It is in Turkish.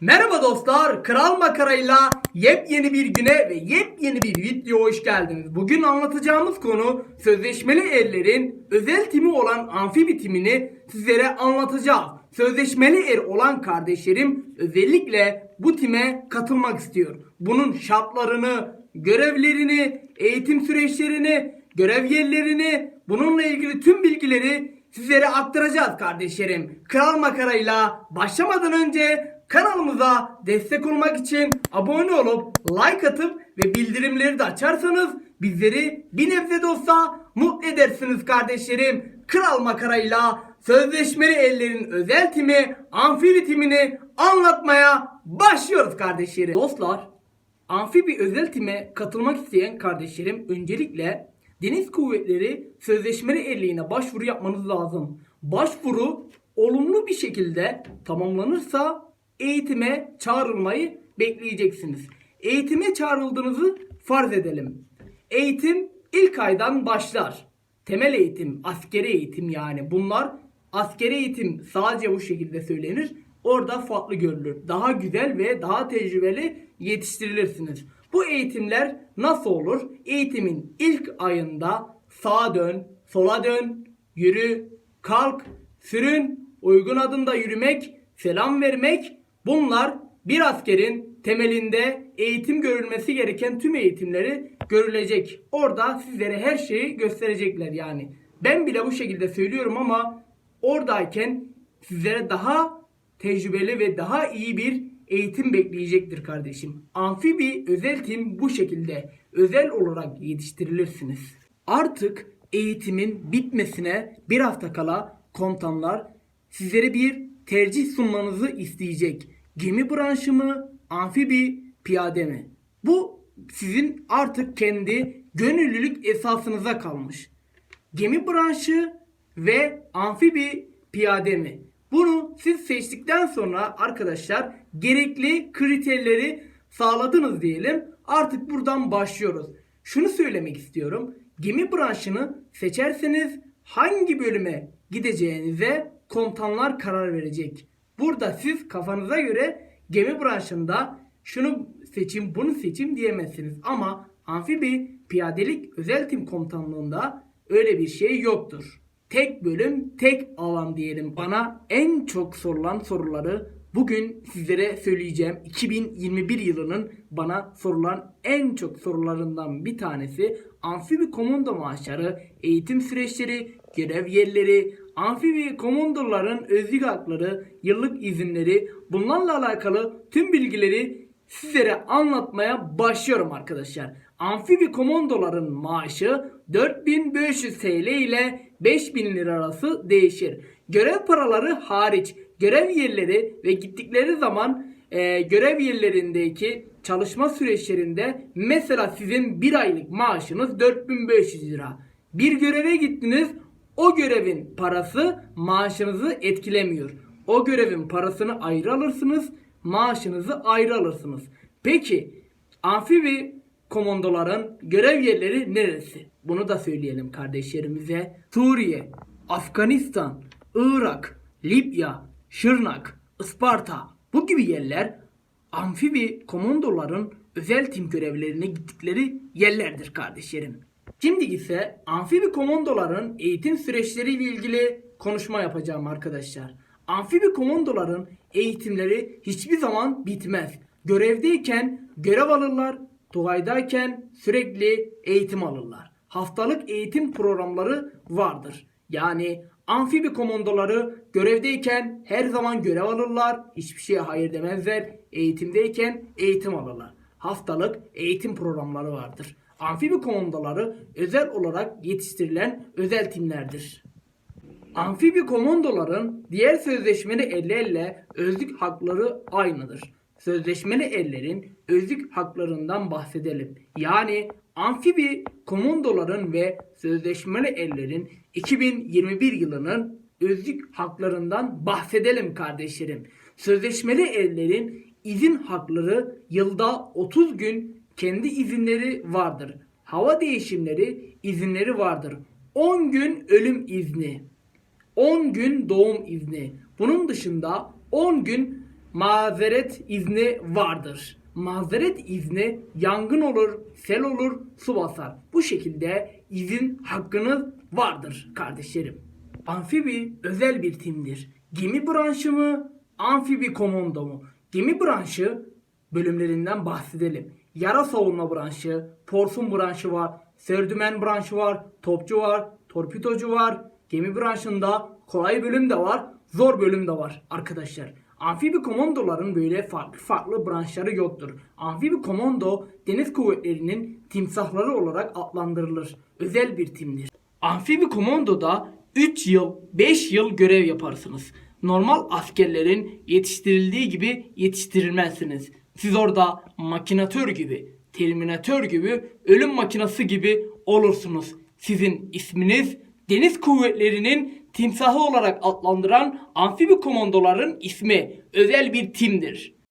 Merhaba dostlar, Kral Makara'yla yepyeni bir güne ve yepyeni bir video hoş geldiniz. Bugün anlatacağımız konu sözleşmeli erlerin özel timi olan amfibi timini sizlere anlatacağız. Sözleşmeli er olan kardeşlerim özellikle bu time katılmak istiyor. Bunun şartlarını, görevlerini, eğitim süreçlerini, görev yerlerini, bununla ilgili tüm bilgileri sizlere aktaracağız kardeşlerim. Kral Makara'yla başlamadan önce kanalımıza destek olmak için abone olup like atıp ve bildirimleri de açarsanız bizleri bir nebze de olsa mutlu edersiniz kardeşlerim. Kral Makara'yla sözleşmeli ellerin özel timi amfibi timini anlatmaya başlıyoruz kardeşlerim. Dostlar Amfibi özel time katılmak isteyen kardeşlerim öncelikle Deniz Kuvvetleri Sözleşmeli Erliğine başvuru yapmanız lazım. Başvuru olumlu bir şekilde tamamlanırsa eğitime çağrılmayı bekleyeceksiniz. Eğitime çağrıldığınızı farz edelim. Eğitim ilk aydan başlar. Temel eğitim, askeri eğitim yani bunlar askeri eğitim sadece bu şekilde söylenir. Orada farklı görülür. Daha güzel ve daha tecrübeli yetiştirilirsiniz. Bu eğitimler nasıl olur? Eğitimin ilk ayında sağa dön, sola dön, yürü, kalk, sürün, uygun adımda yürümek, selam vermek bunlar bir askerin temelinde eğitim görülmesi gereken tüm eğitimleri görülecek. Orada sizlere her şeyi gösterecekler yani. Ben bile bu şekilde söylüyorum ama oradayken sizlere daha tecrübeli ve daha iyi bir eğitim bekleyecektir kardeşim. Amfibi özel tim bu şekilde özel olarak yetiştirilirsiniz. Artık eğitimin bitmesine bir hafta kala komutanlar sizlere bir tercih sunmanızı isteyecek. Gemi branşı mı, amfibi, piyade mi? Bu sizin artık kendi gönüllülük esasınıza kalmış. Gemi branşı ve amfibi piyade mi? Bunu siz seçtikten sonra arkadaşlar gerekli kriterleri sağladınız diyelim. Artık buradan başlıyoruz. Şunu söylemek istiyorum. Gemi branşını seçerseniz hangi bölüme gideceğinize komutanlar karar verecek. Burada siz kafanıza göre gemi branşında şunu seçim bunu seçim diyemezsiniz. Ama amfibi piyadelik özel tim komutanlığında öyle bir şey yoktur. Tek bölüm, tek alan diyelim. Bana en çok sorulan soruları bugün sizlere söyleyeceğim. 2021 yılının bana sorulan en çok sorularından bir tanesi amfibi komando maaşları, eğitim süreçleri, görev yerleri, amfibi komandoların özlük hakları, yıllık izinleri bunlarla alakalı tüm bilgileri sizlere anlatmaya başlıyorum arkadaşlar. Amfibi komandoların maaşı 4500 TL ile 5000 lira arası değişir. Görev paraları hariç görev yerleri ve gittikleri zaman e, görev yerlerindeki çalışma süreçlerinde mesela sizin bir aylık maaşınız 4500 lira. Bir göreve gittiniz o görevin parası maaşınızı etkilemiyor. O görevin parasını ayrı alırsınız maaşınızı ayrı alırsınız. Peki amfibi komandoların görev yerleri neresi? Bunu da söyleyelim kardeşlerimize. Suriye, Afganistan, Irak, Libya, Şırnak, Isparta bu gibi yerler amfibi komandoların özel tim görevlerine gittikleri yerlerdir kardeşlerim. Şimdi ise amfibi komandoların eğitim süreçleriyle ilgili konuşma yapacağım arkadaşlar. Amfibi komandoların eğitimleri hiçbir zaman bitmez. Görevdeyken görev alırlar, Tuvaydayken sürekli eğitim alırlar. Haftalık eğitim programları vardır. Yani amfibi komandoları görevdeyken her zaman görev alırlar. Hiçbir şeye hayır demezler. Eğitimdeyken eğitim alırlar. Haftalık eğitim programları vardır. Amfibi komandoları özel olarak yetiştirilen özel timlerdir. Amfibi komandoların diğer sözleşmeli ellerle özlük hakları aynıdır. Sözleşmeli ellerin özlük haklarından bahsedelim. Yani amfibi komandoların ve sözleşmeli ellerin 2021 yılının özlük haklarından bahsedelim kardeşlerim. Sözleşmeli ellerin izin hakları yılda 30 gün kendi izinleri vardır. Hava değişimleri izinleri vardır. 10 gün ölüm izni. 10 gün doğum izni. Bunun dışında 10 gün mazeret izni vardır. Mazeret izni yangın olur, sel olur, su basar. Bu şekilde izin hakkınız vardır kardeşlerim. Amfibi özel bir timdir. Gemi branşı mı, amfibi komando mu? Gemi branşı bölümlerinden bahsedelim. Yara savunma branşı, porsun branşı var, serdümen branşı var, topçu var, torpidocu var. Gemi branşında kolay bölüm de var, zor bölüm de var arkadaşlar. Amfibi komandoların böyle farklı farklı branşları yoktur. Amfibi komando deniz kuvvetlerinin timsahları olarak adlandırılır. Özel bir timdir. Amfibi komandoda 3 yıl, 5 yıl görev yaparsınız. Normal askerlerin yetiştirildiği gibi yetiştirilmezsiniz. Siz orada makinatör gibi, terminatör gibi, ölüm makinası gibi olursunuz. Sizin isminiz deniz kuvvetlerinin timsahı olarak adlandıran amfibi komandoların ismi özel bir timdir.